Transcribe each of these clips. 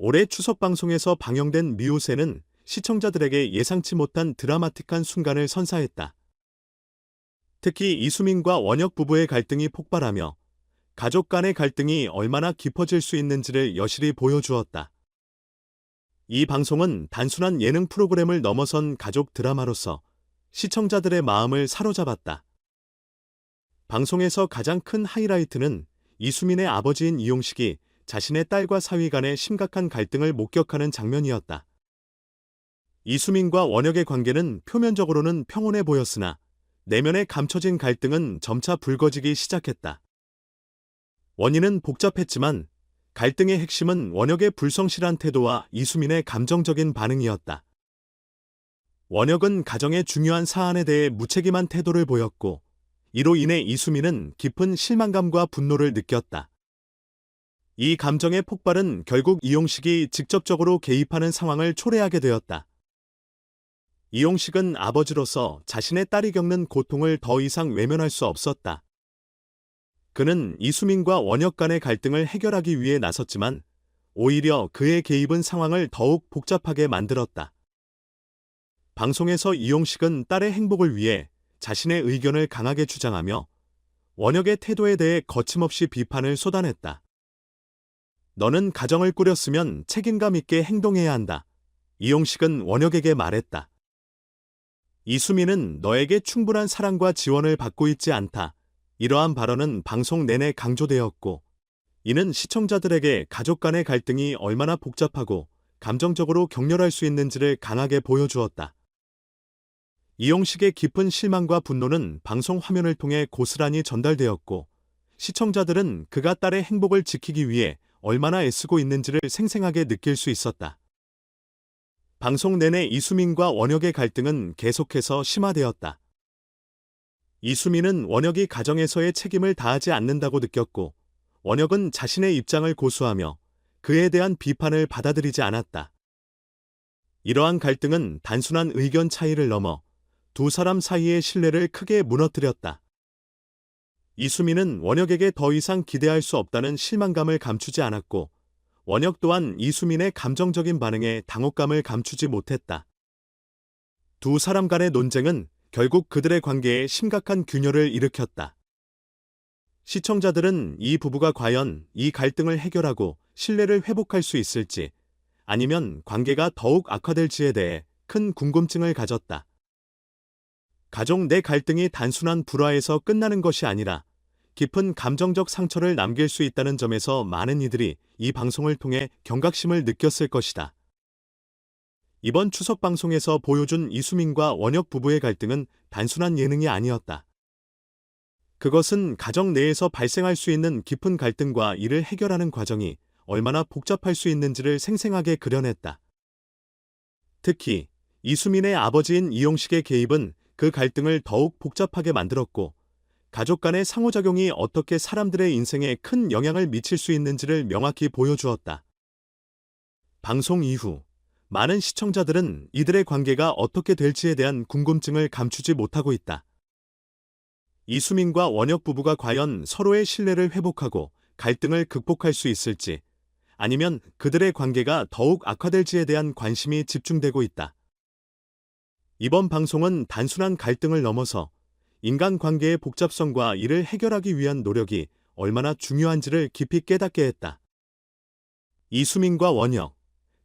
올해 추석 방송에서 방영된 미우새는 시청자들에게 예상치 못한 드라마틱한 순간을 선사했다. 특히 이수민과 원혁 부부의 갈등이 폭발하며 가족 간의 갈등이 얼마나 깊어질 수 있는지를 여실히 보여주었다. 이 방송은 단순한 예능 프로그램을 넘어선 가족 드라마로서 시청자들의 마음을 사로잡았다. 방송에서 가장 큰 하이라이트는 이수민의 아버지인 이용식이 자신의 딸과 사위 간의 심각한 갈등을 목격하는 장면이었다. 이수민과 원혁의 관계는 표면적으로는 평온해 보였으나 내면에 감춰진 갈등은 점차 불거지기 시작했다. 원인은 복잡했지만 갈등의 핵심은 원혁의 불성실한 태도와 이수민의 감정적인 반응이었다. 원혁은 가정의 중요한 사안에 대해 무책임한 태도를 보였고, 이로 인해 이수민은 깊은 실망감과 분노를 느꼈다. 이 감정의 폭발은 결국 이용식이 직접적으로 개입하는 상황을 초래하게 되었다. 이용식은 아버지로서 자신의 딸이 겪는 고통을 더 이상 외면할 수 없었다. 그는 이수민과 원혁 간의 갈등을 해결하기 위해 나섰지만 오히려 그의 개입은 상황을 더욱 복잡하게 만들었다. 방송에서 이용식은 딸의 행복을 위해 자신의 의견을 강하게 주장하며 원혁의 태도에 대해 거침없이 비판을 쏟아냈다. 너는 가정을 꾸렸으면 책임감 있게 행동해야 한다. 이용식은 원혁에게 말했다. 이수민은 너에게 충분한 사랑과 지원을 받고 있지 않다. 이러한 발언은 방송 내내 강조되었고, 이는 시청자들에게 가족 간의 갈등이 얼마나 복잡하고 감정적으로 격렬할 수 있는지를 강하게 보여주었다. 이용식의 깊은 실망과 분노는 방송 화면을 통해 고스란히 전달되었고, 시청자들은 그가 딸의 행복을 지키기 위해 얼마나 애쓰고 있는지를 생생하게 느낄 수 있었다. 방송 내내 이수민과 원혁의 갈등은 계속해서 심화되었다. 이수민은 원혁이 가정에서의 책임을 다하지 않는다고 느꼈고, 원혁은 자신의 입장을 고수하며 그에 대한 비판을 받아들이지 않았다. 이러한 갈등은 단순한 의견 차이를 넘어 두 사람 사이의 신뢰를 크게 무너뜨렸다. 이수민은 원혁에게 더 이상 기대할 수 없다는 실망감을 감추지 않았고, 원혁 또한 이수민의 감정적인 반응에 당혹감을 감추지 못했다. 두 사람 간의 논쟁은 결국 그들의 관계에 심각한 균열을 일으켰다. 시청자들은 이 부부가 과연 이 갈등을 해결하고 신뢰를 회복할 수 있을지 아니면 관계가 더욱 악화될지에 대해 큰 궁금증을 가졌다. 가족 내 갈등이 단순한 불화에서 끝나는 것이 아니라 깊은 감정적 상처를 남길 수 있다는 점에서 많은 이들이 이 방송을 통해 경각심을 느꼈을 것이다. 이번 추석 방송에서 보여준 이수민과 원혁 부부의 갈등은 단순한 예능이 아니었다. 그것은 가정 내에서 발생할 수 있는 깊은 갈등과 이를 해결하는 과정이 얼마나 복잡할 수 있는지를 생생하게 그려냈다. 특히 이수민의 아버지인 이용식의 개입은 그 갈등을 더욱 복잡하게 만들었고, 가족 간의 상호작용이 어떻게 사람들의 인생에 큰 영향을 미칠 수 있는지를 명확히 보여주었다. 방송 이후 많은 시청자들은 이들의 관계가 어떻게 될지에 대한 궁금증을 감추지 못하고 있다. 이수민과 원혁 부부가 과연 서로의 신뢰를 회복하고 갈등을 극복할 수 있을지, 아니면 그들의 관계가 더욱 악화될지에 대한 관심이 집중되고 있다. 이번 방송은 단순한 갈등을 넘어서 인간관계의 복잡성과 이를 해결하기 위한 노력이 얼마나 중요한지를 깊이 깨닫게 했다. 이수민과 원혁,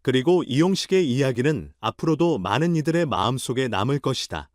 그리고 이용식의 이야기는 앞으로도 많은 이들의 마음속에 남을 것이다.